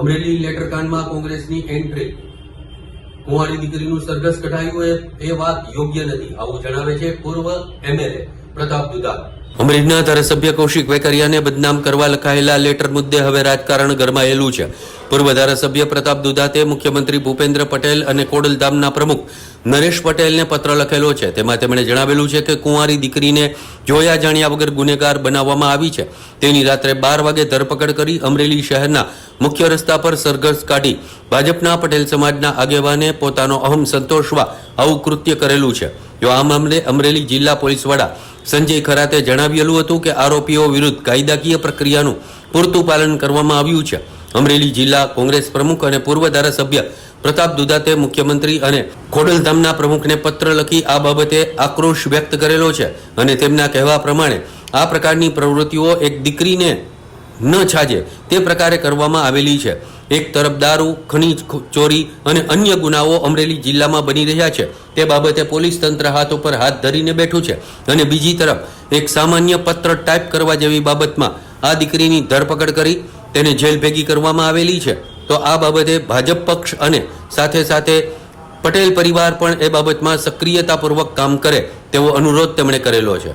અમરેલી લેટરકાંડમાં કોંગ્રેસની એન્ટ્રી. કુંવારી દીકરીનું સરઘસ કઢાયું એ વાત યોગ્ય નથી. આવું જણાવે છે પૂર્વ એમએલએ પ્રતાપ દુધા અમરેલીના ધારાસભ્ય કૌશિક વેકરિયાને બદનામ કરવા લખાયેલા લેટર મુદ્દે હવે રાજકારણ ગરમાયેલું છે. પૂર્વ ધારાસભ્ય પ્રતાપ દુધાતે મુખ્યમંત્રી ભૂપેન્દ્ર પટેલ અને કોડલધામના પ્રમુખ નરેશ પટેલને પત્ર લખેલો છે. તેમાં તેમણે જણાવેલું છે કે કુંવારી દીકરીને જોયા જાણ્યા વગર ગુનેગાર બનાવવામાં આવી છે. તેની રાત્રે બાર વાગે ધરપકડ કરી અમરેલી શહેરના મુખ્ય રસ્તા પર સરઘસ કાઢી ભાજપના પટેલ સમાજના આગેવાને પોતાનો અહમ સંતોષવા આવું કૃત્ય કરેલું છે. જો આ મામલે અમરેલી જિલ્લા પોલીસ વડા સંજય ખરાતે જણાવેલું હતું કે આરોપીઓ વિરુદ્ધ કાયદાકીય પ્રક્રિયાનું પૂરતું પાલન કરવામાં આવ્યું છે. અમરેલી જિલ્લા કોંગ્રેસ પ્રમુખ અને પૂર્વ ધારાસભ્ય પ્રતાપ દુધાતે મુખ્યમંત્રી અને ખોડલધામના પ્રમુખને પત્ર લખી આ બાબતે આક્રોશ વ્યક્ત કરેલો છે અને તેમના કહેવા પ્રમાણે આ પ્રકારની પ્રવૃત્તિઓ એક દીકરીને ન છાજે, તે પ્રકારે કરવામાં આવેલી છે. એક તરફ દારૂ, ખનીજ ચોરી અને અન્ય ગુનાઓ અમરેલી જિલ્લામાં બની રહ્યા છે. તે બાબતે પોલીસ તંત્ર હાથ ઉપર હાથ ધરીને બેઠું છે. અને બીજી તરફ એક સામાન્ય પત્ર ટાઈપ કરવા જેવી બાબતમાં આ દીકરીની ધરપકડ કરી તેને જેલ ભેગી કરવામાં આવેલી છે. તો આ બાબતે ભાજપ પક્ષ અને સાથે સાથે પટેલ પરિવાર પણ એ બાબતમાં સક્રિયતાપૂર્વક કામ કરે તેવો અનુરોધ તેમણે કરેલો છે.